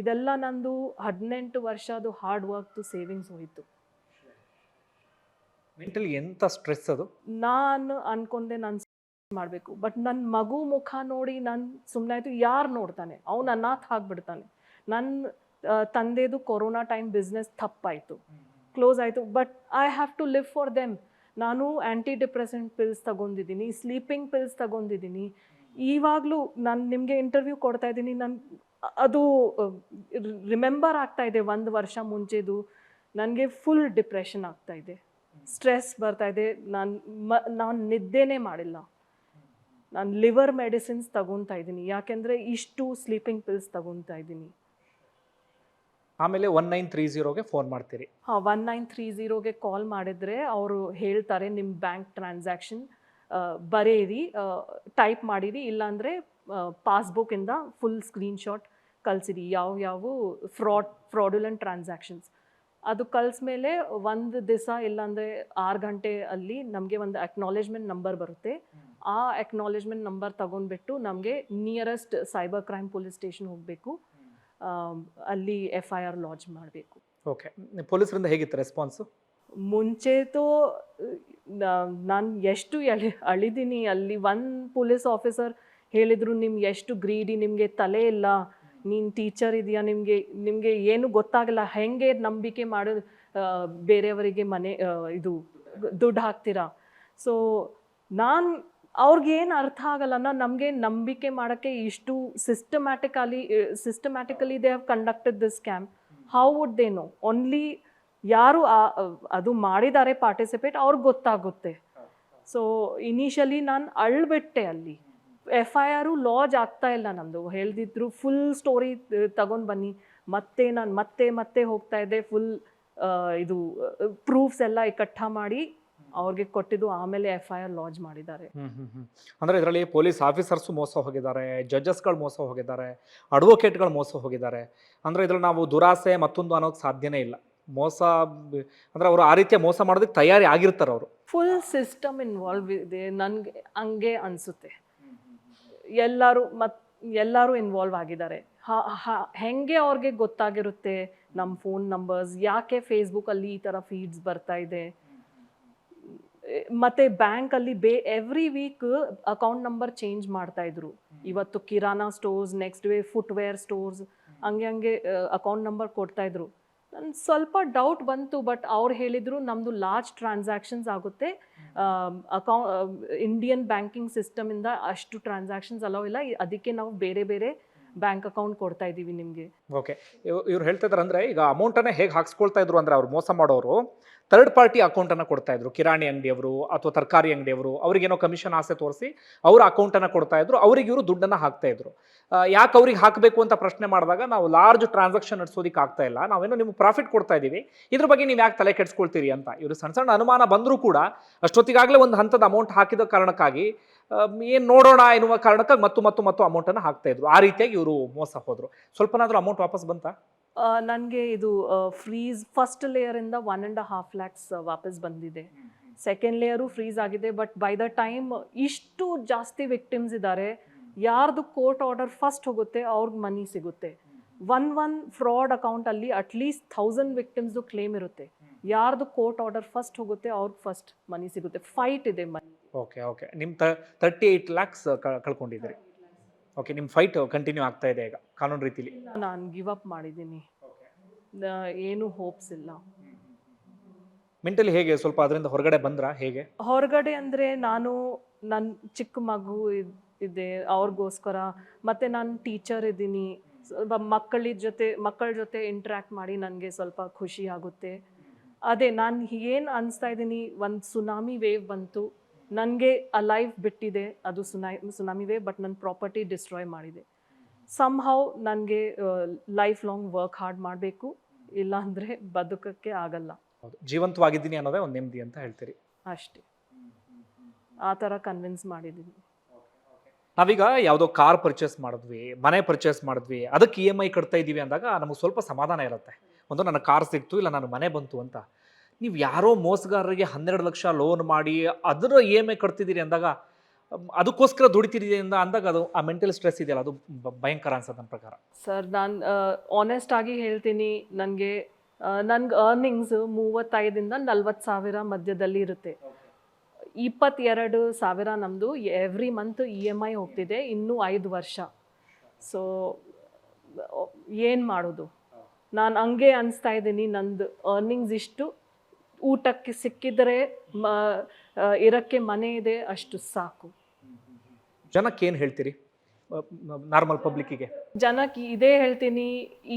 ಇದೆಲ್ಲ ನಂದು ಹದಿನೆಂಟು ವರ್ಷದ್ದು ಹಾರ್ಡ್ ವರ್ಕ್ದು ಸೇವಿಂಗ್ಸ್ ಹೋಯಿತು. ಮೆಂಟಲಿ ಎಂಥ ಸ್ಟ್ರೆಸ್ ಅದು? ನಾನು ಅನ್ಕೊಂಡೆ ನಾನು ಮಾಡಬೇಕು. ಬಟ್ ನನ್ನ ಮಗು ಮುಖ ನೋಡಿ ನಾನು ಸುಮ್ಮನೆ ಆಯಿತು ಯಾರು ನೋಡ್ತಾನೆ? ಅವನು ಅನಾಥ ಹಾಕ್ಬಿಡ್ತಾನೆ ನನ್ನ ತಂದೆದು ಕೊರೋನಾ ಟೈಮ್ ಬಿಸ್ನೆಸ್ ತಪ್ಪಾಯಿತು. ಕ್ಲೋಸ್ ಆಯಿತು. But I have to live for them ನಾನು ಆ್ಯಂಟಿ ಡಿಪ್ರೆಸೆಂಟ್ ಪಿಲ್ಸ್ ತಗೊಂಡಿದ್ದೀನಿ ಸ್ಲೀಪಿಂಗ್ ಪಿಲ್ಸ್ ತಗೊಂಡಿದ್ದೀನಿ. ಇವಾಗಲೂ ನಾನು ನಿಮಗೆ ಇಂಟರ್ವ್ಯೂ ಕೊಡ್ತಾ ಇದ್ದೀನಿ, ನಾನು ಅದು ರಿಮೆಂಬರ್ ಆಗ್ತಾ ಇದೆ ಒಂದು ವರ್ಷ ಮುಂಚೆದು, ನನಗೆ ಫುಲ್ ಡಿಪ್ರೆಷನ್ ಆಗ್ತಾ ಇದೆ. ಸ್ಟ್ರೆಸ್ ಬರ್ತಾ ಇದೆ, ನಾನು ಮ, ನಾನು ನಿದ್ದೆನೇ ಮಾಡಿಲ್ಲ. ನಾನು ಲಿವರ್ ಮೆಡಿಸಿನ್ಸ್ ತಗೊತಾ ಇದ್ದೀನಿ, ಯಾಕೆಂದರೆ ಇಷ್ಟು ಸ್ಲೀಪಿಂಗ್ ಪಿಲ್ಸ್ ತಗೊತಾ ಇದ್ದೀನಿ. ಆಮೇಲೆ ಒನ್ ನೈನ್ ತ್ರೀ ಜೀರೋಗೆ ಫೋನ್ ಮಾಡ್ತೀರಿ. ಒನ್ ನೈನ್ ತ್ರೀ ಝೀರೋಗೆ ಕಾಲ್ ಮಾಡಿದರೆ ಅವರು ಹೇಳ್ತಾರೆ ನಿಮ್ಮ ಬ್ಯಾಂಕ್ ಟ್ರಾನ್ಸಾಕ್ಷನ್ ಬರೆಯಿರಿ ಟೈಪ್ ಮಾಡಿರಿ, ಇಲ್ಲಾಂದರೆ ಪಾಸ್ಬುಕ್ಕಿಂದ ಫುಲ್ ಸ್ಕ್ರೀನ್ಶಾಟ್ ಕಳಿಸಿರಿ, ಯಾವ ಯಾವ ಫ್ರಾಡ್ ಫ್ರಾಡುಲೆಂಟ್ ಟ್ರಾನ್ಸಾಕ್ಷನ್ಸ್ ಅದು ಮೇಲೆ ಒಂದು ದಿವಸ ಇಲ್ಲಾಂದರೆ ಆರು ಗಂಟೆ ಅಲ್ಲಿ ನಮಗೆ ಒಂದು ಅಕ್ನಾಲೇಜ್ಮೆಂಟ್ ನಂಬರ್ ಬರುತ್ತೆ. ಆ ಅಕ್ನಾಲೇಜ್ಮೆಂಟ್ ನಂಬರ್ ತಗೊಂಡ್ಬಿಟ್ಟು ನಮಗೆ nearest cyber crime police station ಹೋಗಬೇಕು. ಅಲ್ಲಿ ಎಫ್ ಐ ಆರ್ ಲಾಂಚ್ ಮಾಡಬೇಕು. ಓಕೆ ಪೊಲೀಸರಿಂದ ಹೇಗಿತ್ತು ರೆಸ್ಪಾನ್ಸು ಮುಂಚೆತೋ ನಾನು ಎಷ್ಟು ಎಳಿ ಅಳಿದೀನಿ ಅಲ್ಲಿ ಒನ್ ಪೊಲೀಸ್ ಆಫೀಸರ್ ಹೇಳಿದ್ರು ನಿಮ್ಗೆ ಎಷ್ಟು ಗ್ರೀಡಿ ನಿಮಗೆ ತಲೆ ಇಲ್ಲ. ನೀನು ಟೀಚರ್ ಇದೆಯಾ ನಿಮಗೆ ನಿಮಗೆ ಏನು ಗೊತ್ತಾಗಲ್ಲ. ಹೆಂಗೆ ನಂಬಿಕೆ ಮಾಡೋ ಬೇರೆಯವರಿಗೆ ಮನೆ ಇದು ದುಡ್ಡು ಹಾಕ್ತೀರಾ? ಸೊ ನಾನು ಅವ್ರಿಗೇನು ಅರ್ಥ ಆಗಲ್ಲ ನಮಗೆ ನಂಬಿಕೆ ಮಾಡೋಕ್ಕೆ ಇಷ್ಟು systematically systematically they have conducted this scam how would they know only ಯಾರು ಅದು ಮಾಡಿದ್ದಾರೆ ಪಾರ್ಟಿಸಿಪೇಟ್ ಅವ್ರಿಗೆ ಗೊತ್ತಾಗುತ್ತೆ. ಸೊ ಇನಿಷಿಯಲಿ ನಾನು ಅಳ್ಬಿಟ್ಟೆ ಅಲ್ಲಿ. ಎಫ್ ಐ ಆರು ಲಾಜ್ ಆಗ್ತಾ ಇಲ್ಲ ನಮ್ಮದು ಹೇಳ್ದಿದ್ರು ಫುಲ್ ಸ್ಟೋರಿ ತಗೊಂಡು ಬನ್ನಿ. ಮತ್ತೆ ನಾನು ಮತ್ತೆ ಮತ್ತೆ ಹೋಗ್ತಾ ಇದ್ದೆ ಫುಲ್ ಇದು ಪ್ರೂಫ್ಸ್ ಎಲ್ಲ ಇಕಟ್ಟ ಮಾಡಿ. ಅವ್ರಿಗೆ ಕೊಟ್ಟಿದ್ದು ಆಮೇಲೆ ಎಫ್ ಐ ಆರ್ ಲಾಂಚ್ ಮಾಡಿದ್ದಾರೆ ಅಂದ್ರೆ ಇದರಲ್ಲಿ ಪೊಲೀಸ್ ಆಫೀಸರ್ಸ್ ಮೋಸ ಹೋಗಿದ್ದಾರೆ ಜಡ್ಜಸ್ಗಳು ಮೋಸ ಹೋಗಿದ್ದಾರೆ ಅಡ್ವೊಕೇಟ್ಗಳು ಮೋಸ ಹೋಗಿದ್ದಾರೆ. ಅಂದ್ರೆ ಇದ್ರಲ್ಲಿ ನಾವು ದುರಾಸೆ ಮತ್ತೊಂದು ಅನ್ನೋಕೆ ಸಾಧ್ಯನೇ ಇಲ್ಲ. ಮೋಸ ಅಂದ್ರೆ ಅವರು ಆ ರೀತಿಯ ಮೋಸ ಮಾಡೋದಕ್ಕೆ ತಯಾರಿ ಆಗಿರ್ತಾರೆ ಅವರು. ಫುಲ್ ಸಿಸ್ಟಮ್ ಇನ್ವಾಲ್ವ್ ಇದೆ ನನಗೆ ಹಂಗೆ ಅನಿಸುತ್ತೆ. ಎಲ್ಲರೂ ಮತ್ ಎಲ್ಲರೂ ಇನ್ವಾಲ್ವ್ ಆಗಿದ್ದಾರೆ. ಹ- ಹ- ಹೆಂಗೆ ಅವ್ರಿಗೆ ಗೊತ್ತಾಗಿರುತ್ತೆ ನಮ್ಮ ಫೋನ್ ನಂಬರ್ಸ್ ಯಾಕೆ ಫೇಸ್ಬುಕ್ಕಲ್ಲಿ ಈ ಥರ ಫೀಡ್ಸ್ ಬರ್ತಾ ಇದೆ? ಎ- ಬ್ಯಾಂಕ್ ಅಲ್ಲಿ ಬೇ every week account number change ಮಾಡ್ತಾ ಇದ್ರು. ಇವತ್ತು kirana stores next way footwear stores ಹಂಗೆ ಹಂಗೆ ಅಕೌಂಟ್ ನಂಬರ್ ಕೊಡ್ತಾ ಇದ್ರು. ನನ್ ಸ್ವಲ್ಪ ಡೌಟ್ ಬಂತು ಬಟ್ ಅವ್ರು ಹೇಳಿದ್ರು ನಮ್ದು ಲಾರ್ಜ್ ಟ್ರಾನ್ಸಾಕ್ಷನ್ಸ್ ಆಗುತ್ತೆ. ಅಕೌಂಟ್ ಇಂಡಿಯನ್ ಬ್ಯಾಂಕಿಂಗ್ ಸಿಸ್ಟಮಿಂದ ಅಷ್ಟು ಟ್ರಾನ್ಸಾಕ್ಷನ್ಸ್ ಅಲೋ ಇಲ್ಲ. ಅದಕ್ಕೆ ನಾವು ಬೇರೆ ಬೇರೆ ಬ್ಯಾಂಕ್ ಅಕೌಂಟ್ ಕೊಡ್ತಾ ಇದ್ದೀವಿ ನಿಮಗೆ. ಓಕೆ. ಇವ್ರು ಹೇಳ್ತಾ ಅಂದರೆ ಈಗ ಅಮೌಂಟನ್ನು ಹೇಗೆ ಹಾಕ್ಸ್ಕೊಳ್ತಾ ಇದ್ರು ಅಂದರೆ ಅವ್ರು ಮೋಸ ಮಾಡೋರು ಥರ್ಡ್ ಪಾರ್ಟಿ ಅಕೌಂಟನ್ನು ಕೊಡ್ತಾ ಇದ್ರು, ಕಿರಾಣಿ ಅಂಗಡಿಯವರು ಅಥವಾ ತರಕಾರಿ ಅಂಗಡಿಯವರು ಅವ್ರಿಗೇನೋ ಕಮಿಷನ್ ಆಸೆ ತೋರಿಸಿ ಅವರ ಅಕೌಂಟನ್ನು ಕೊಡ್ತಾ ಇದ್ರು, ಅವ್ರಿಗೆ ಇವರು ದುಡ್ಡನ್ನು ಹಾಕ್ತಾ ಇದ್ರು. ಯಾಕೆ ಅವ್ರಿಗೆ ಹಾಕಬೇಕು ಅಂತ ಪ್ರಶ್ನೆ ಮಾಡಿದಾಗ ನಾವು ಲಾರ್ಜ್ ಟ್ರಾನ್ಸಾಕ್ಷನ್ ನಡೆಸೋದಕ್ಕೆ ಆಗ್ತಾ ಇಲ್ಲ, ನಾವೇನೋ ನಿಮ್ಗೆ ಪ್ರಾಫಿಟ್ ಕೊಡ್ತಾ ಇದ್ದೀವಿ, ಇದ್ರ ಬಗ್ಗೆ ನೀವು ಯಾಕೆ ತಲೆ ಕೆಡಿಸ್ಕೊಳ್ತೀರಿ ಅಂತ. ಇವರು ಸಣ್ಣ ಸಣ್ಣ ಅನುಮಾನ ಬಂದರೂ ಕೂಡ ಅಷ್ಟೊತ್ತಿಗಾಗಲೇ ಒಂದು ಹಂತದ ಅಮೌಂಟ್ ಹಾಕಿದ ಕಾರಣಕ್ಕಾಗಿ ಏನು ನೋಡೋಣ ಎನ್ನುವ ಕಾರಣಕ್ಕಾಗಿ ಮತ್ತು ಮತ್ತು ಮತ್ತು ಅಮೌಂಟನ್ನು ಹಾಕ್ತಾ ಇದ್ರು. ಆ ರೀತಿಯಾಗಿ ಇವರು ಮೋಸ ಹೋದರು. ಸ್ವಲ್ಪನಾದರೂ ಅಮೌಂಟ್ ವಾಪಸ್ ಬಂತಾ? ನನಗೆ ಇದು ಫ್ರೀಸ್ ಫಸ್ಟ್ ಲೇಯರಿಂದ ಒನ್ ಆ್ಯಂಡ್ ಹಾಫ್ ಲ್ಯಾಕ್ಸ್ ವಾಪಸ್ ಬಂದಿದೆ. ಸೆಕೆಂಡ್ ಲೇಯರು ಫ್ರೀಸ್ ಆಗಿದೆ ಬಟ್ ಬೈ ದ ಟೈಮ್ ಇಷ್ಟು ಜಾಸ್ತಿ ವಿಕ್ಟಿಮ್ಸ್ ಇದ್ದಾರೆ ಯಾರ್ದು ಕೋರ್ಟ್ ಆರ್ಡರ್ ಫಸ್ಟ್ ಹೋಗುತ್ತೆ, ಅವ್ರಿಗೆ ಮನಿ ಸಿಗುತ್ತೆ. ಒನ್ ಒನ್ ಫ್ರಾಡ್ ಅಕೌಂಟಲ್ಲಿ ಅಟ್ಲೀಸ್ಟ್ ಥೌಸಂಡ್ ವಿಕ್ಟಿಮ್ಸ್ದು ಕ್ಲೇಮ್ ಇರುತ್ತೆ. ಯಾರ್ದು ಕೋರ್ಟ್ ಆರ್ಡರ್ ಫಸ್ಟ್ ಹೋಗುತ್ತೆ, ಅವ್ರಿಗೆ ಫಸ್ಟ್ ಮನಿ ಸಿಗುತ್ತೆ. ಫೈಟ್ ಇದೆ ಮನಿ ಓಕೆ ಓಕೆ ನಿಮ್ಮ ತ ತರ್ಟಿ ಏಯ್ಟ್ ಲ್ಯಾಕ್ಸ್ ಕಳ್ಕೊಂಡಿದ್ದೀರಿ. ಓಕೆ ನಿಮ್ಮ ಫೈಟ್ ಕಂಟಿನ್ಯೂ ಆಗ್ತಾ ಇದೆ ಈಗ ಕಾನೂನು ರೀತಿಲಿ. ನಾನು ಗಿವ್ ಅಪ್ ಮಾಡಿದ್ದೀನಿ. ಏನು ಹೋಪ್ಸ್ ಇಲ್ಲ. ಮೆಂಟಲಿ ಹೇಗೆ? ಸ್ವಲ್ಪ ಅದರಿಂದ ಹೊರಗಡೆ ಬಂದ್ರ? ಹೇಗೆ? ಹೊರಗಡೆ ಅಂದರೆ ನಾನು ನನ್ನ ಚಿಕ್ಕ ಮಗು ಇದ್- ಇದೆ ಅವ್ರಿಗೋಸ್ಕರ. ಮತ್ತು ನಾನು ಟೀಚರ್ ಇದ್ದೀನಿ. ಸ್ವಲ್ಪ ಮಕ್ಕಳ ಜೊತೆ ಮಕ್ಕಳ ಜೊತೆ ಇಂಟ್ರ್ಯಾಕ್ಟ್ ಮಾಡಿ ನನಗೆ ಸ್ವಲ್ಪ ಖುಷಿ ಆಗುತ್ತೆ. ಅದೇ ನಾನು ಏನು ಅನಿಸ್ತಾ ಇದ್ದೀನಿ ಒಂದು ಸುನಾಮಿ ವೇವ್ ಬಂತು. ನನಗೆ ಆ ಲೈಫ್ ಬಿಟ್ಟಿದೆ ಅದು ಸುನಾ ಸುನಾಮಿ ವೇವ್ ಬಟ್ ನನ್ನ ಪ್ರಾಪರ್ಟಿ ಡಿಸ್ಟ್ರಾಯ್ ಮಾಡಿದೆ. ಸಮ್ ಹೌ ನನಗೆ ಲೈಫ್ ಲಾಂಗ್ ವರ್ಕ್ ಹಾರ್ಡ್ ಮಾಡಬೇಕು ಇಲ್ಲಾಂದರೆ ಬದುಕಕ್ಕೆ ಆಗಲ್ಲ. ಹೌದು ಜೀವಂತವಾಗಿದ್ದೀನಿ ಅನ್ನೋದೇ ಒಂದು ನೆಮ್ಮದಿ ಅಂತ ಹೇಳ್ತೀರಿ. ಅಷ್ಟೇ. ಆ ಥರ ಕನ್ವಿನ್ಸ್ ಮಾಡಿದ್ದೀನಿ ನಾವೀಗ ಯಾವುದೋ ಕಾರ್ ಪರ್ಚೇಸ್ ಮಾಡಿದ್ವಿ ಮನೆ ಪರ್ಚೇಸ್ ಮಾಡಿದ್ವಿ ಅದಕ್ಕೆ ಇ ಎಂ ಐ ಕಟ್ತಾ ಇದ್ದೀವಿ ಅಂದಾಗ ನಮಗೆ ಸ್ವಲ್ಪ ಸಮಾಧಾನ ಇರುತ್ತೆ. ಒಂದು ನನ್ನ ಕಾರ್ ಸಿಕ್ತು ಇಲ್ಲ ನನ್ನ ಮನೆ ಬಂತು ಅಂತ. ನೀವು ಯಾರೋ ಮೋಸಗಾರರಿಗೆ ಹನ್ನೆರಡು ಲಕ್ಷ ಲೋನ್ ಮಾಡಿ ಅದರ ಇ ಎಂ ಐ ಕಟ್ತಿದ್ದೀರಿ ಅಂದಾಗ ಅದಕ್ಕೋಸ್ಕರ ದುಡಿತೀರಿ ಅಂತ ಅಂದಾಗ ಅದು ಆ ಮೆಂಟಲ್ ಸ್ಟ್ರೆಸ್ ಇದೆಯಲ್ಲ ಅದು ಭಯಂಕರ ಅನ್ಸುತ್ತೆ ನನ್ನ ಪ್ರಕಾರ. ಸರ್ ನಾನು ಆನೆಸ್ಟ್ ಆಗಿ ಹೇಳ್ತೀನಿ ನನಗೆ ನನ್ಗೆ ಅರ್ನಿಂಗ್ಸ್ ಮೂವತ್ತೈದಿಂದ ನಲ್ವತ್ತು ಸಾವಿರ ಮಧ್ಯದಲ್ಲಿ ಇರುತ್ತೆ. ಇಪ್ಪತ್ತೆರಡು ಸಾವಿರ ನಮ್ಮದು every month E M I ಹೋಗ್ತಿದೆ ಇನ್ನೂ ಐದು ವರ್ಷ. ಸೊ ಏನು ಮಾಡೋದು? ನಾನು ಹಂಗೆ ಅನಿಸ್ತಾ ಇದ್ದೀನಿ ನಂದು ಅರ್ನಿಂಗ್ಸ್ ಇಷ್ಟು ಊಟಕ್ಕೆ ಸಿಕ್ಕಿದರೆ ಮ ಇರೋಕ್ಕೆ ಮನೆ ಇದೆ ಅಷ್ಟು ಸಾಕು. ಜನಕ್ಕೆ ಏನು ಹೇಳ್ತೀರಿ? ನಾರ್ಮಲ್ ಪಬ್ಲಿಕ್ಕಿಗೆ? ಜನಕ್ಕೆ ಇದೇ ಹೇಳ್ತೀನಿ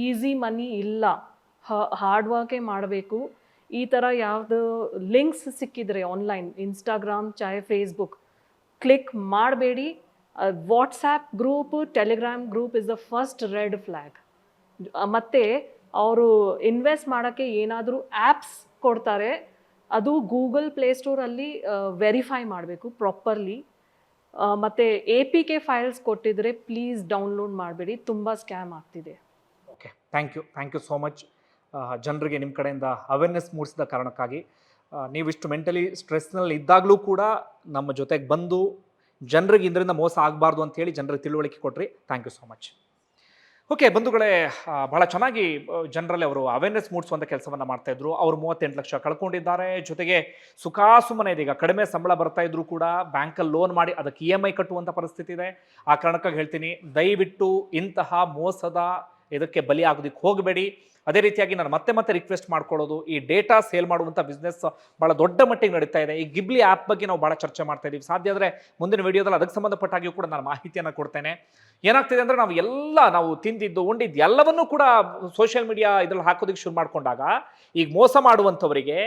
ಈಸಿ ಮನಿ ಇಲ್ಲ. ಹಾರ್ಡ್ ವರ್ಕೇ ಮಾಡಬೇಕು. ಈ ಥರ ಯಾವುದು ಲಿಂಕ್ಸ್ ಸಿಕ್ಕಿದ್ರೆ ಆನ್ಲೈನ್ ಇನ್ಸ್ಟಾಗ್ರಾಮ್ ಚಾಹೆ ಫೇಸ್ಬುಕ್ ಕ್ಲಿಕ್ ಮಾಡಬೇಡಿ. WhatsApp group Telegram group is the first red flag. ಮತ್ತು ಅವರು ಇನ್ವೆಸ್ಟ್ ಮಾಡೋಕ್ಕೆ ಏನಾದರೂ ಆ್ಯಪ್ಸ್ ಕೊಡ್ತಾರೆ. ಅದು ಗೂಗಲ್ ಪ್ಲೇಸ್ಟೋರಲ್ಲಿ ವೆರಿಫೈ ಮಾಡಬೇಕು ಪ್ರಾಪರ್ಲಿ ಮತ್ತು ಎ ಪಿ ಕೆ ಫೈಲ್ಸ್ ಕೊಟ್ಟಿದ್ರೆ ಪ್ಲೀಸ್ ಡೌನ್ಲೋಡ್ ಮಾಡಬೇಡಿ. ತುಂಬ ಸ್ಕ್ಯಾಮ್ ಆಗ್ತಿದೆ. Okay thank you thank you so much ಜನರಿಗೆ ನಿಮ್ಮ ಕಡೆಯಿಂದ ಅವೇರ್ನೆಸ್ ಮೂಡಿಸಿದ ಕಾರಣಕ್ಕಾಗಿ. ನೀವಿಷ್ಟು ಮೆಂಟಲಿ ಸ್ಟ್ರೆಸ್ನಲ್ಲಿ ಇದ್ದಾಗಲೂ ಕೂಡ ನಮ್ಮ ಜೊತೆಗೆ ಬಂದು, ಜನರಿಗೆ ಇದರಿಂದ ಮೋಸ ಆಗಬಾರ್ದು ಅಂತೇಳಿ ಜನರಿಗೆ ತಿಳುವಳಿಕೆ ಕೊಟ್ರಿ. Thank you so much okay ಬಂಧುಗಳೇ ಬಹಳ ಚೆನ್ನಾಗಿ ಜನರಲ್ಲಿ ಅವರು ಅವೇರ್ನೆಸ್ ಮೂಡಿಸುವಂಥ ಕೆಲಸವನ್ನು ಮಾಡ್ತಾ ಇದ್ರು. ಅವರು ಮೂವತ್ತೆಂಟು ಲಕ್ಷ ಕಳ್ಕೊಂಡಿದ್ದಾರೆ. ಜೊತೆಗೆ ಸುಖಾಸುಮನೆ ಇದೀಗ ಕಡಿಮೆ ಸಂಬಳ ಬರ್ತಾ ಇದ್ರು ಕೂಡ ಬ್ಯಾಂಕಲ್ಲಿ ಲೋನ್ ಮಾಡಿ ಅದಕ್ಕೆ ಇ ಎಂ ಐ ಕಟ್ಟುವಂಥ ಪರಿಸ್ಥಿತಿ ಇದೆ. ಆ ಕಾರಣಕ್ಕಾಗಿ ಹೇಳ್ತೀನಿ, ದಯವಿಟ್ಟು ಇಂತಹ ಮೋಸದ ಇದಕ್ಕೆ ಬಲಿ ಆಗೋದಕ್ಕೆ ಹೋಗಬೇಡಿ. ಅದೇ ರೀತಿಯಾಗಿ ನಾನು ಮತ್ತೆ ಮತ್ತೆ ರಿಕ್ವೆಸ್ಟ್ ಮಾಡ್ಕೊಳ್ಳೋದು, ಈ ಡೇಟಾ ಸೇಲ್ ಮಾಡುವಂಥ ಬಿಸ್ನೆಸ್ ಭಾಳ ದೊಡ್ಡ ಮಟ್ಟಿಗೆ ನಡೀತಾ ಇದೆ. ಈ ಗಿಬ್ಲಿ ಆ್ಯಪ್ ಬಗ್ಗೆ ನಾವು ಭಾಳ ಚರ್ಚೆ ಮಾಡ್ತಾ ಇದ್ದೀವಿ ಸಾಧ್ಯ ಆದರೆ ಮುಂದಿನ ವಿಡಿಯೋದಲ್ಲಿ ಅದಕ್ಕೆ ಸಂಬಂಧಪಟ್ಟಾಗಿಯೂ ಕೂಡ ನಾನು ಮಾಹಿತಿಯನ್ನು ಕೊಡ್ತೇನೆ. ಏನಾಗ್ತಿದೆ ಅಂದರೆ ನಾವು ಎಲ್ಲ ನಾವು ತಿಂದಿದ್ದು, ಉಂಡಿದ್ದು ಎಲ್ಲವನ್ನೂ ಕೂಡ ಸೋಷಿಯಲ್ ಮೀಡಿಯಾ ಇದರಲ್ಲಿ ಹಾಕೋದಕ್ಕೆ ಶುರು ಮಾಡಿಕೊಂಡಾಗ, ಈಗ ಮೋಸ ಮಾಡುವಂಥವರಿಗೆ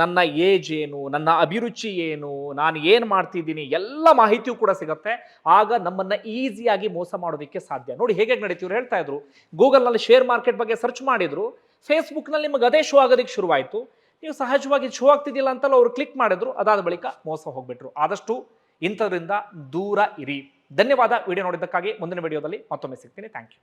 ನನ್ನ ಏಜ್ ಏನು, ನನ್ನ ಅಭಿರುಚಿ ಏನು, ನಾನು ಏನು ಮಾಡ್ತಿದ್ದೀನಿ, ಎಲ್ಲ ಮಾಹಿತಿಯೂ ಕೂಡ ಸಿಗುತ್ತೆ. ಆಗ ನಮ್ಮನ್ನು ಈಸಿಯಾಗಿ ಮೋಸ ಮಾಡೋದಕ್ಕೆ ಸಾಧ್ಯ. ನೋಡಿ ಹೇಗೆ ನಡೀತೀವ್ರು ಹೇಳ್ತಾ ಇದ್ರು. ಗೂಗಲ್ನಲ್ಲಿ ಶೇರ್ ಮಾರ್ಕೆಟ್ ಬಗ್ಗೆ ಸರ್ಚ್ ಮಾಡಿದ್ರು. ಫೇಸ್ಬುಕ್ನಲ್ಲಿ ನಿಮಗೆ ಅದೇ ಶೋ ಆಗೋದಕ್ಕೆ ಶುರುವಾಯಿತು. ನೀವು ಸಹಜವಾಗಿ ಶೋ ಆಗ್ತಿದ್ದಿಲ್ಲ ಅಂತಲ್ಲ ಅವರು ಕ್ಲಿಕ್ ಮಾಡಿದ್ರು. ಅದಾದ ಬಳಿಕ ಮೋಸ ಹೋಗ್ಬಿಟ್ರು. ಆದಷ್ಟು ಇಂಥದ್ರಿಂದ ದೂರ ಇರಿ. ಧನ್ಯವಾದ. ವಿಡಿಯೋ ನೋಡಿದ್ದಕ್ಕಾಗಿ ಮುಂದಿನ ವಿಡಿಯೋದಲ್ಲಿ ಮತ್ತೊಮ್ಮೆ ಸಿಗ್ತೀನಿ. Thank you